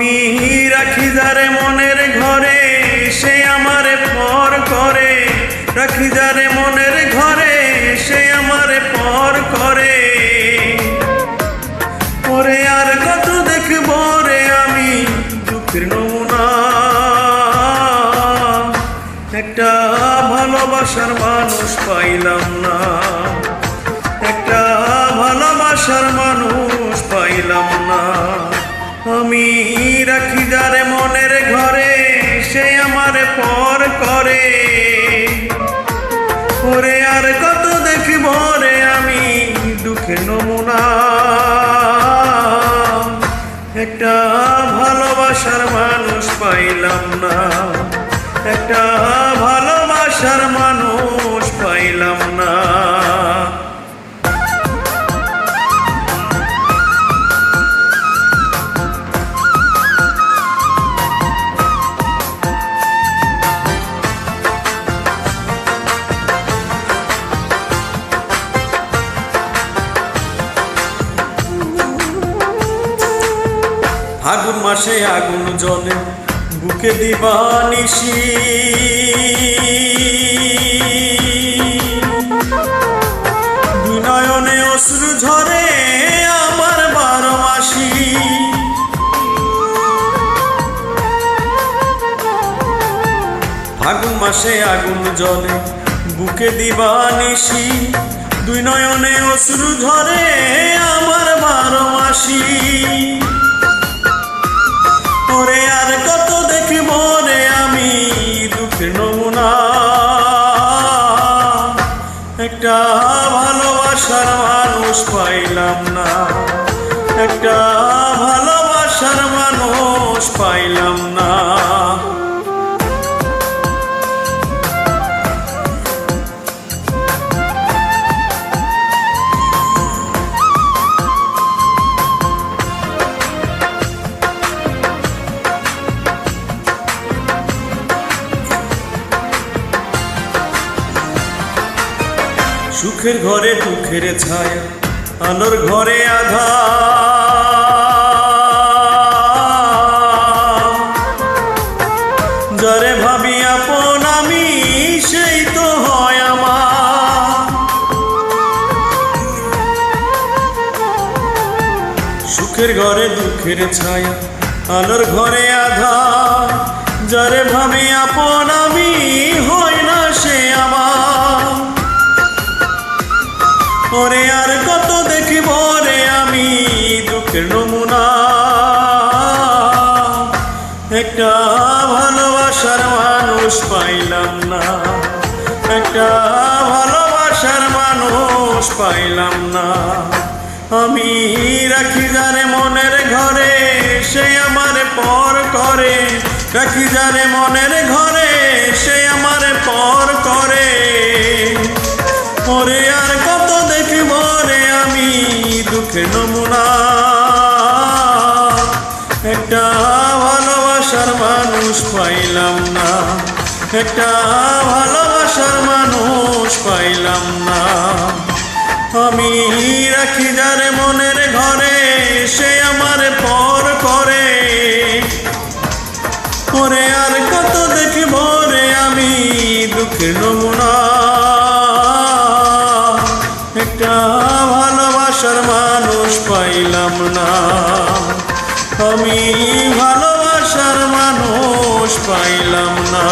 রাখি যারে মনের ঘরে, সে আমারে পর করে। রাখি যারে মনের ঘরে, সে আমারে পর করে। পরে আর কত দেখব রে আমি দুঃখের নমুনা। একটা ভালোবাসার মানুষ পাইলাম না। একটা ভালোবাসার মানুষ পাইলাম না। আমি রাখি যারে মনের ঘরে, সে আমার পর করে। ওরে আর কত দেখিব রে আমি দুঃখে নমুনা। একটা ভালোবাসার মানুষ পাইলাম না। একটা ফাগুন মাসে আগুন জলে বুকে দিবা নিশি নয়নে অশ্রু ঝরে আমার বারো মাসি ফাগুন মাসে আগুন জলে বুকে দিবা দুই নয়নে অশ্রু ঝরে আমার বারো মাসি ওরে আর কত দেখব রে আমি দুঃখের নমুনা। একটা ভালোবাসার মানুষ পাইলাম না। একটা সুখের ঘরে দুঃখের ছায়া, আলোর ঘরে আধা যারে ভাবি আপন আমি, সেই তো হয় আমার। সুখের ঘরে দুঃখের ছায়া, আলোর ঘরে আধা যারে ভাবি আপন আমি, হয় না সে ওরে আর কত দেখিব রে আমি? দুঃখের নমুনা। একটা ভালোবাসার মানুষ পাইলাম না। একটা ভালোবাসার মানুষ পাইলাম না। আমি রাখি যারে মনের ঘরে, সে আমার পর করে। রাখি যারে মনের ঘরে দুঃখের নমুনা। একটা ভালোবাসার মানুষ পাইলাম না। একটা ভালোবাসার মানুষ পাইলাম না। আমি রাখি যারে মনের ঘরে, সে আমার পর করে। পরে আর কত দেখিব রে আমি দুঃখের নমুনা। পাইলাম না। আমি ভালোবাসার মানুষ পাইলাম না।